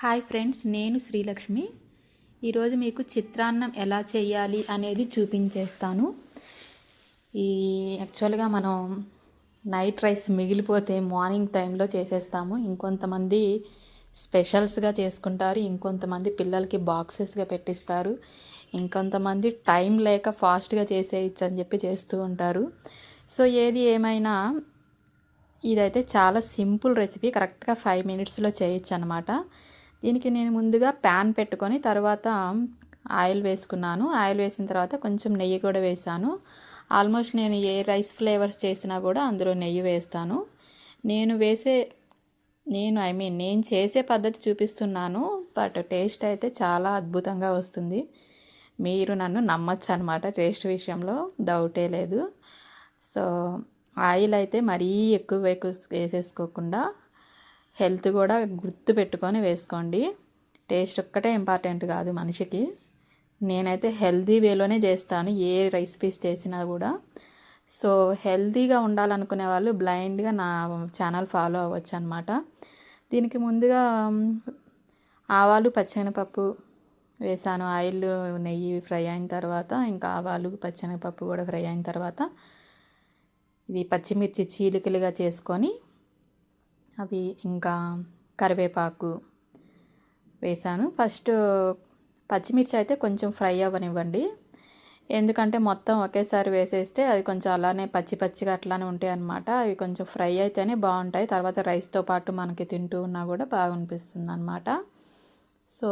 Hi friends నేను శ్రీలక్ష్మి. ఈరోజు మీకు చిత్రాన్నం ఎలా చేయాలి అనేది చూపించేస్తాను. ఈ యాక్చువల్గా మనం నైట్ రైస్ మిగిలిపోతే మార్నింగ్ టైంలో చేసేస్తాము. ఇంకొంతమంది స్పెషల్స్గా చేసుకుంటారు ఇంకొంతమంది పిల్లలకి బాక్సెస్గా పెట్టిస్తారు ఇంకొంతమంది టైం లేక ఫాస్ట్గా చేసేయచ్చు అని చెప్పి చేస్తూ ఉంటారు. సో ఏది ఏమైనా ఇదైతే చాలా సింపుల్ రెసిపీ కరెక్ట్గా ఫైవ్ మినిట్స్లో చేయొచ్చు అనమాట దీనికి నేను ముందుగా ప్యాన్ పెట్టుకొని తర్వాత ఆయిల్ వేసుకున్నాను. ఆయిల్ వేసిన తర్వాత కొంచెం నెయ్యి కూడా వేసాను. ఆల్మోస్ట్ నేను ఏ రైస్ ఫ్లేవర్స్ చేసినా కూడా అందులో నెయ్యి వేస్తాను. నేను వేసే నేను ఐ మీన్ నేను చేసే పద్ధతి చూపిస్తున్నాను బట్ టేస్ట్ అయితే చాలా అద్భుతంగా వస్తుంది. మీరు నన్ను నమ్మచ్చు అనమాట టేస్ట్ విషయంలో డౌటే లేదు. సో ఆయిల్ అయితే మరీ ఎక్కువ వేసేసుకోకుండా హెల్త్ కూడా గుర్తు పెట్టుకొని వేసుకోండి. టేస్ట్ ఒక్కటే ఇంపార్టెంట్ కాదు మనిషికి. నేనైతే హెల్తీ వేలోనే చేస్తాను ఏ రెసిపీస్ చేసినా కూడా. సో హెల్తీగా ఉండాలనుకునే వాళ్ళు బ్లైండ్గా నా ఛానల్ ఫాలో అవ్వచ్చు అనమాట దీనికి ముందుగా ఆవాలు పచ్చనిపప్పు వేసాను. ఆయిల్ నెయ్యి ఫ్రై అయిన తర్వాత ఇంకా ఆవాలు పచ్చనిపప్పు కూడా ఫ్రై అయిన తర్వాత ఇది పచ్చిమిర్చి చీలికలుగా చేసుకొని అవి ఇంకా కరివేపాకు వేసాను. ఫస్ట్ పచ్చిమిర్చి అయితే కొంచెం ఫ్రై అవ్వనివ్వండి. ఎందుకంటే మొత్తం ఒకేసారి వేసేస్తే అది కొంచెం అలానే పచ్చి పచ్చిగా అట్లానే ఉంటాయి అనమాట అవి కొంచెం ఫ్రై అయితేనే బాగుంటాయి. తర్వాత రైస్తో పాటు మనకి తింటూ ఉన్నా కూడా బాగా అనిపిస్తుంది అనమాట సో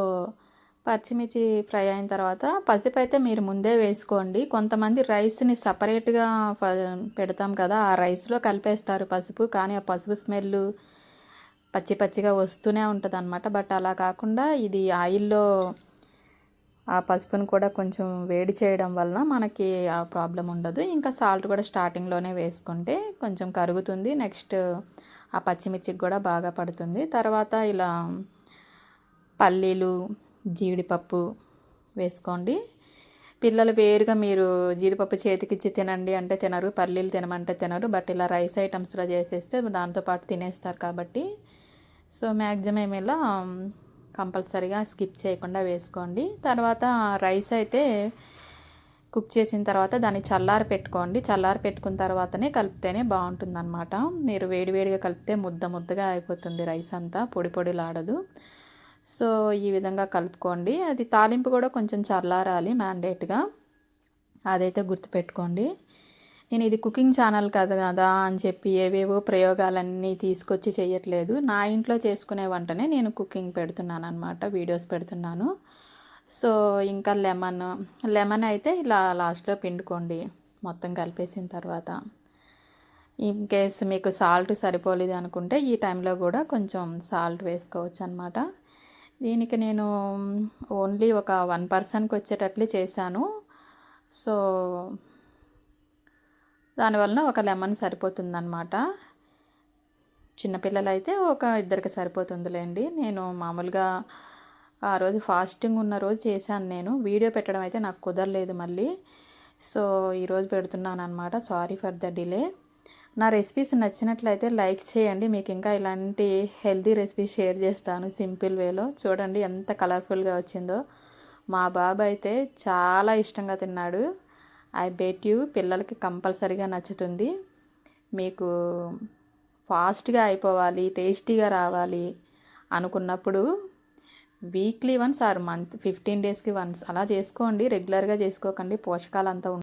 పచ్చిమిర్చి ఫ్రై అయిన తర్వాత పసుపు అయితే మీరు ముందే వేసుకోండి. కొంతమంది రైస్ని సపరేట్గా పెడతాం కదా ఆ రైస్లో కలిపేస్తారు పసుపు. కానీ ఆ పసుపు స్మెల్ పచ్చి పచ్చిగా వస్తూనే ఉంటుంది అనమాట బట్ అలా కాకుండా ఇది ఆయిల్లో ఆ పసుపును కూడా కొంచెం వేడి చేయడం వలన మనకి ఆ ప్రాబ్లం ఉండదు. ఇంకా సాల్ట్ కూడా స్టార్టింగ్లోనే వేసుకుంటే కొంచెం కరుగుతుంది. నెక్స్ట్ ఆ పచ్చిమిర్చికి కూడా బాగా పడుతుంది. తర్వాత ఇలా పల్లీలు జీడిపప్పు వేసుకోండి. పిల్లలు వేరుగా మీరు జీడిపప్పు చేతికిచ్చి తినండి అంటే తినరు పల్లీలు తినమంటే తినరు బట్ ఇలా రైస్ ఐటమ్స్లో చేసేస్తే దాంతోపాటు తినేస్తారు కాబట్టి. సో మ్యాక్సిమం ఇలా కంపల్సరీగా స్కిప్ చేయకుండా వేసుకోండి. తర్వాత రైస్ అయితే కుక్ చేసిన తర్వాత దాన్ని చల్లారి పెట్టుకోండి. చల్లారి పెట్టుకున్న తర్వాతనే కలిపితేనే బాగుంటుందన్నమాట. మీరు వేడివేడిగా కలిపితే ముద్ద ముద్దగా అయిపోతుంది రైస్ అంతా పొడి పొడిలాడదు. సో ఈ విధంగా కలుపుకోండి. అది తాలింపు కూడా కొంచెం చల్లారాలి మ్యాండేట్గా. అదైతే గుర్తుపెట్టుకోండి. నేను ఇది కుకింగ్ ఛానల్ కదా కదా అని చెప్పి ఏవేవో ప్రయోగాలన్నీ తీసుకొచ్చి చేయట్లేదు నా ఇంట్లో చేసుకునే వంటనే నేను కుకింగ్ పెడుతున్నాను అనమాట వీడియోస్ పెడుతున్నాను. సో ఇంకా లెమన్ లెమన్ అయితే ఇలా లాస్ట్లో పిండుకోండి మొత్తం కలిపేసిన తర్వాత. ఇన్ కేస్ మీకు సాల్ట్ సరిపోలేదు అనుకుంటే ఈ టైంలో కూడా కొంచెం సాల్ట్ వేసుకోవచ్చు అనమాట దీనికి నేను ఓన్లీ ఒక వన్ పర్సన్కి వచ్చేటట్లు చేశాను. సో దానివలన ఒక లెమన్ సరిపోతుందన్నమాట. చిన్నపిల్లలు అయితే ఒక ఇద్దరికి సరిపోతుందిలేండి. నేను మామూలుగా ఆ రోజు ఫాస్టింగ్ ఉన్న రోజు చేశాను నేను. వీడియో పెట్టడం అయితే నాకు కుదరలేదు మళ్ళీ. సో ఈరోజు పెడుతున్నాను అనమాట సారీ ఫర్ ద డిలే. నా రెసిపీస్ నచ్చినట్లయితే లైక్ చేయండి. మీకు ఇంకా ఇలాంటి హెల్తీ రెసిపీస్ షేర్ చేస్తాను సింపుల్ వేలో చూడండి ఎంత కలర్ఫుల్గా వచ్చిందో. మా బాబు అయితే చాలా ఇష్టంగా తిన్నాడు. ఐ బెట్ యూ పిల్లలకి కంపల్సరీగా నచ్చుతుంది. మీకు ఫాస్ట్గా అయిపోవాలి టేస్టీగా రావాలి అనుకున్నప్పుడు weekly once or month fifteen డేస్కి వన్స్ అలా చేసుకోండి. రెగ్యులర్గా చేసుకోకండి. పోషకాలు అంతా